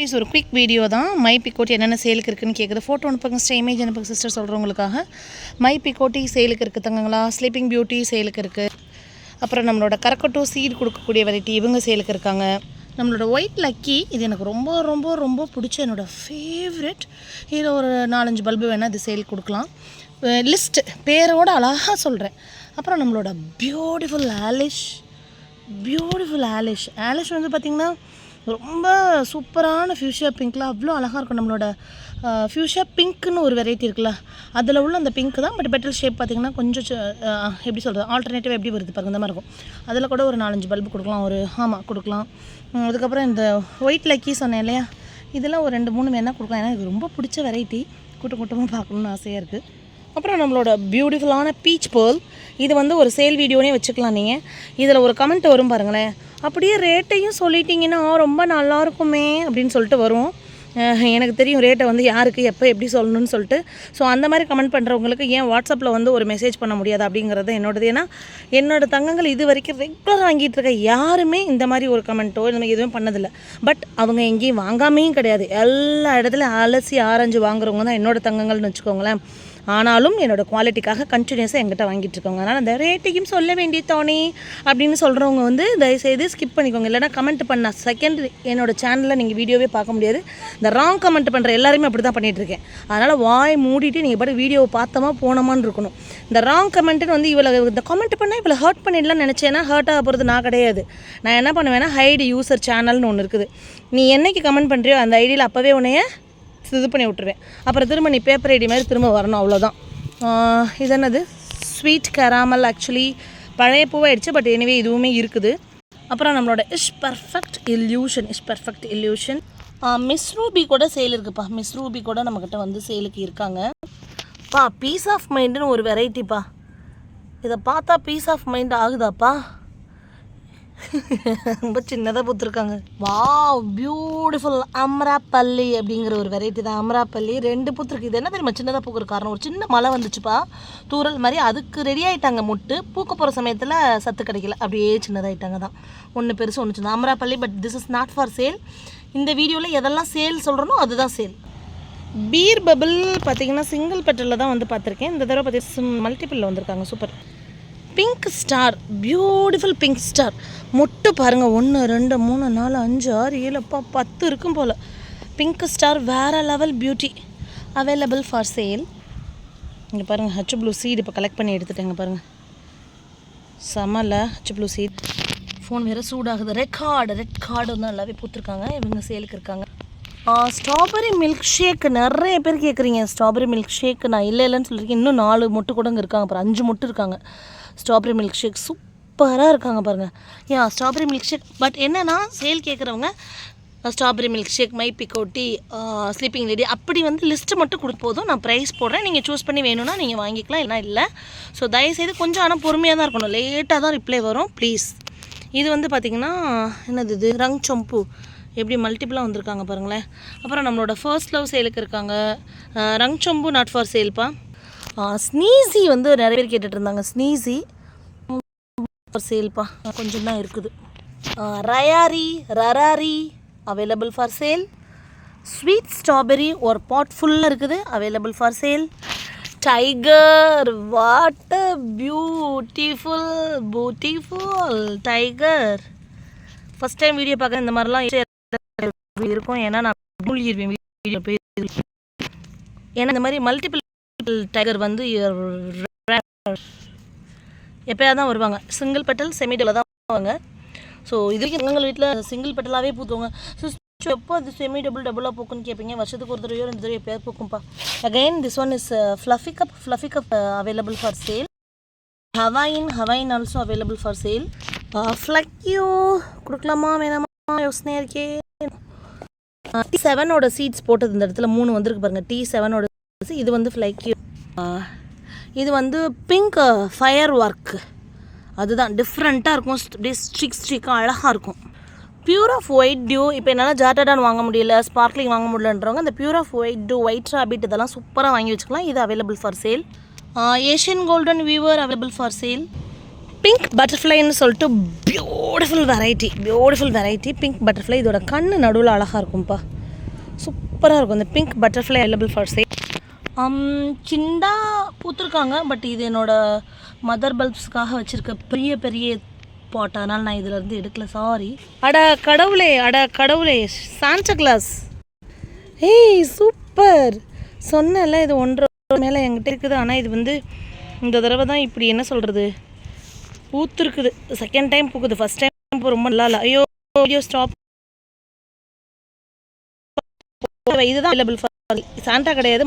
Please ஒரு quick video தான். My picotee என்னென்ன சேலுக்கு இருக்குன்னு கேட்குது ஃபோட்டோ அனுப்புங்க சிஸ்டர் இமேஜ் அனுப்புங்க சிஸ்டர் சொல்கிறவங்களுக்காக மை பிக்கோட்டி சேலுக்கு இருக்குது தங்கங்களா? ஸ்லீப்பிங் பியூட்டி சேலுக்கு இருக்குது அப்புறம் நம்மளோட கரக்கட்டோ சீட் கொடுக்கக்கூடிய வெரைட்டி இவங்க சேலுக்கு இருக்காங்க. நம்மளோட ஒயிட் லக்கி இது எனக்கு ரொம்ப ரொம்ப ரொம்ப பிடிச்ச என்னோடய ஃபேவரெட் இதில் ஒரு நாலஞ்சு பல்பு வேணால் இது சேல் கொடுக்கலாம். லிஸ்ட்டு பேரோட அழகாக சொல்கிறேன் அப்புறம் நம்மளோட பியூட்டிஃபுல் ஆலிஷ் பியூட்டிஃபுல் ஆலிஷ் ஆலிஷ் வந்து பார்த்திங்கன்னா ரொம்ப சூப்பரான ஃபியூஷியா பிங்க்லாம் அவ்வளோ அழகாக இருக்கும் நம்மளோட ஃபியூஷியா பிங்க்னு ஒரு வெரைட்டி இருக்குல்ல அதில் உள்ள அந்த பிங்க் தான் பட் பெட்டல் ஷேப் பார்த்திங்கன்னா கொஞ்சம் எப்படி சொல்கிறது ஆல்டர்னேட்டிவ் எப்படி வருது பாருங்க இந்த மாதிரி இருக்கும். அதில் கூட ஒரு நாலஞ்சு பல்பு கொடுக்கலாம் ஒரு ஆமாம் கொடுக்கலாம். அதுக்கப்புறம் இந்த ஒயிட் லக்கி சொன்னேன் இல்லையா இதெல்லாம் ஒரு ரெண்டு மூணு வேணால் கொடுக்கலாம். ஏன்னா இது ரொம்ப பிடிச்ச வெரைட்டி கூட்டம் கூட்டமாக பார்க்கணுன்னு ஆசையாக இருக்குது அப்புறம் நம்மளோட பியூட்டிஃபுல்லான பீச் பேர்ல் இது வந்து ஒரு சேல் வீடியோனே வச்சுக்கலாம் நீங்கள் இதில் ஒரு கமெண்ட் வரும் பாருங்களேன் அப்படியே ரேட்டையும் சொல்லிட்டிங்கன்னா ரொம்ப நல்லாயிருக்குமே அப்படின்னு சொல்லிட்டு வரும். எனக்கு தெரியும் ரேட்டை வந்து யாருக்கு எப்போ எப்படி சொல்லணும்னு சொல்லிட்டு. ஸோ அந்த மாதிரி கமெண்ட் பண்ணுறவங்களுக்கு ஏன் வாட்ஸ்அப்பில் வந்து ஒரு மெசேஜ் பண்ண முடியாது அப்படிங்கிறது என்னோடது. ஏன்னா என்னோட தங்கங்கள் இது வரைக்கும் ரெகுலராக வாங்கிட்டு இருக்க யாருமே இந்த மாதிரி ஒரு கமெண்ட்டோ இந்த மாதிரி எதுவும் பண்ணதில்லை. பட் அவங்க எங்கேயும் வாங்காமையும் கிடையாது. எல்லா இடத்துலையும் அலசி ஆரஞ்சு வாங்குறவங்க தான் என்னோட தங்கங்கள்னு வச்சுக்கோங்களேன். ஆனாலும் என்னோட குவாலிட்டிக்காக கண்டினியூஸாக எங்கிட்ட வாங்கிட்டு இருக்கோங்க அதனால் அந்த ரேட்டையும் சொல்ல வேண்டிய தோணி அப்படின்னு சொல்கிறவங்க வந்து தயவுசெய்து ஸ்கிப் பண்ணிக்கோங்க. இல்லைனா கமெண்ட் பண்ண செகண்ட் என்னோட சேனலில் நீங்கள் வீடியோவே பார்க்க முடியாது. இந்த ராங் கமெண்ட் பண்ணுற எல்லாருமே அப்படி தான் பண்ணிகிட்ருக்கேன் இருக்கேன். அதனால் வாய் மூடிட்டு நீங்கள் பாட்டு வீடியோவை பார்த்தோமா போனோமான்னு இருக்கணும். இந்த ராங் கமெண்ட்டுன்னு வந்து இவ்வளோ இந்த கமெண்ட் பண்ணால் இவ்வளோ ஹர்ட் பண்ணிடலாம் நினச்சேன்னா ஹர்ட் ஆக போகிறது நான் கிடையாது. நான் என்ன பண்ணுவேன்னா ஹைடு யூசர் சேனல்னு ஒன்று இருக்குது. நீ என்னைக்கு கமெண்ட் பண்ணுறியோ அந்த ஐடியில் அப்போவே உன்னைய இது பண்ணி விட்டுருவேன். அப்புறம் திரும்ப நீ பேப்பர் ஐடி மாதிரி திரும்ப வரணும் அவ்வளோதான் இது என்னது? ஸ்வீட் கராமல் ஆக்சுவலி பழைய பூவாயிடுச்சு பட் எனிவே இதுவுமே இருக்குது. அப்புறம் நம்மளோட is perfect illusion is perfect illusion Miss Ruby கூட சேல் இருக்குப்பா. மிஸ் ரூபி கூட நம்மக்கிட்ட வந்து சேலுக்கு இருக்காங்க. பா பீஸ் ஆஃப் மைண்டுன்னு ஒரு வெரைட்டிப்பா இதை பார்த்தா பீஸ் ஆஃப் மைண்ட் ஆகுதாப்பா? ரொம்ப சின்னதாக பூத்துருக்காங்க. வாவ் பியூட்டிஃபுல் அம்ராப்பள்ளி அப்படிங்கிற ஒரு வெரைட்டி தான். அமராப்பள்ளி ரெண்டு பூத்துருக்கு. இது என்ன தெரியுமா சின்னதாக பூக்கிற காரணம்? ஒரு சின்ன மழை வந்துச்சுப்பா. தூரல் மாதிரி அதுக்கு ரெடி ஆகிட்டாங்க முட்டு. பூக்க போகிற சமயத்தில் சத்து கிடைக்கல. அப்படியே சின்னதாகிட்டாங்க தான். ஒன்று பெருசு ஒன்று சின்ன. Amrapali but this is not for sale இந்த வீடியோவில் எதெல்லாம் சேல் சொல்கிறனோ அதுதான் சேல் பீர் பபிள் பார்த்தீங்கன்னா சிங்கிள் பெட்டலில் தான் வந்து பார்த்துருக்கேன் இந்த தடவை பார்த்தீங்கன்னா மல்டிபிளில் வந்திருக்காங்க. Super. Pink star beautiful pink star மொட்டு பாருங்கள் ஒன்று ரெண்டு மூணு நாலு அஞ்சு ஆறு ஏழுப்பா பத்து இருக்கும் போல். பிங்க் ஸ்டார் வேறு level beauty available for sale இங்கே பாருங்கள் ஹச் ப்ளூ சீடு இப்போ கலெக்ட் பண்ணி எடுத்துட்டேங்க பாருங்கள் செம்மல ஹச் ப்ளூ சீட் ஃபோன் வேறு சூடாகுது. ரெட் கார்டு ரெட் கார்டு வந்து நல்லாவே பூத்துருக்காங்க. இவங்க சேலுக்கு இருக்காங்க. ஸ்ட்ராபெரி மில்க் ஷேக் நிறைய பேர் கேட்குறீங்க ஸ்ட்ராபெரி மில்க் ஷேக் நான் இல்லை இல்லைன்னு சொல்லியிருக்கேன் இன்னும் நாலு மொட்டு கூட இங்கே இருக்காங்க அப்புறம் அஞ்சு மொட்டு இருக்காங்க. ஸ்ட்ராபெரி மில்க் ஷேக் சூப்பராக இருக்காங்க பாருங்கள் ஏன் ஸ்ட்ராபெரி மில்க் ஷேக் பட் என்னென்னா சேல் கேட்குறவங்க strawberry milkshake my picotee sleeping lady அப்படி வந்து லிஸ்ட்டு மட்டும் கொடுத்து போதும். நான் ப்ரைஸ் போடுறேன். நீங்கள் சூஸ் பண்ணி வேணும்னா நீங்கள் வாங்கிக்கலாம். இல்லைனா இல்லை. ஸோ தயவுசெய்து கொஞ்சம் ஆனால் பொறுமையாக தான் இருக்கணும். லேட்டாக தான் ரிப்ளை வரும். ப்ளீஸ் இது வந்து பார்த்திங்கன்னா என்னது இது? ரங் சொம்பு எப்படி மல்டிப்புளாக வந்திருக்காங்க பாருங்களேன். அப்புறம் நம்மளோட ஃபர்ஸ்ட் லவ் சேலுக்கு இருக்காங்க. ரங் சொம்பு நாட் ஃபார் சேல்ப்பா ஸ்னீசி வந்து நிறைய பேர் கேட்டுட்டு இருந்தாங்க. ஸ்னீசி ஃபார் சேல்ப்பா கொஞ்சம் தான் இருக்குது. ரயாரி ரராரி available for sale sweet strawberry ஒரு பாட் ஃபுல்லாக இருக்குது. Available for sale tiger what beautiful beautiful tiger first time video பார்க்க இந்த மாதிரிலாம் இருக்கும். ஏன்னா நான் மூழ்கிடுவேன் வீடியோ போய் ஏன்னா இந்த மாதிரி மல்டிபிள் டைகர் வந்து எப்போயா தான் வருவாங்க. சிங்கிள் பெட்டல் செமிடலில் தான் வருவாங்க. ஸோ இது வரைக்கும் எங்கள் வீட்டில் சிங்கிள் பெட்டலாகவே பூத்துவாங்க ஸோ எப்போ அது செமி டபுள் டபுளாக பூக்குன்னு கேட்பீங்க வருஷத்துக்கு ஒரு தடவையோ ரெண்டு தடவை பேர் பூக்கும்ப்பா. Again this one is fluffy cup fluffy cup available for sale Hawaiian Hawaiian also available for sale ஃப்ளக்யூ கொடுக்கலாமா வேணாமா யோசனையாக இருக்கே. டி செவனோட சீட்ஸ் போட்டது இந்த இடத்துல மூணு வந்துருக்கு பாருங்கள் டி செவனோட இது வந்து ஃப்ளைக்யூ இது வந்து பிங்க் ஃபயர் ஒர்க்கு அதுதான். டிஃப்ரெண்ட்டாக இருக்கும். அப்படியே ஸ்ட்ரிக் ஸ்ட்ரிக்காக அழகாக இருக்கும். பியூர் ஆஃப் ஒயிட் டியூ இப்போ என்னால் ஜாட்டடான் வாங்க முடியல ஸ்பார்க்லிங் வாங்க முடியலன்றவங்க இந்த pure of white dew white rabbit இதெல்லாம் சூப்பராக வாங்கி வச்சுக்கலாம். இது available for sale Asian golden weaver available for sale pink பட்டர்ஃப்ளைன்னு சொல்லிட்டு beautiful variety beautiful variety pink butterfly இதோட கண்ணு நடுவில் அழகாக இருக்கும்ப்பா சூப்பராக இருக்கும். இந்த pink butterfly available for sale சின்னதாக பூத்துருக்காங்க பட் இது என்னோட மதர் பல்ப்ஸ்க்காக வச்சுருக்க பெரிய பெரிய பாட் அதனால் நான் இதிலேருந்து எடுக்கல. சாரி அட கடவுளே அட கடவுளே சாண்டா கிளாஸ் ஏய் சூப்பர் சொன்னல இது ஒன்றரை மேலே என்கிட்ட இருக்குது. ஆனால் இது வந்து இந்த தடவை தான் இப்படி என்ன சொல்கிறது பூத்துருக்குது. செகண்ட் டைம் பூக்குது. ஃபர்ஸ்ட் டைம் ரொம்ப நல்லா இல்லை. ஐயோ வீடியோ ஸ்டாப் இதுதான் அவைலபிள் ஃபார் சாண்டா கிடையாது.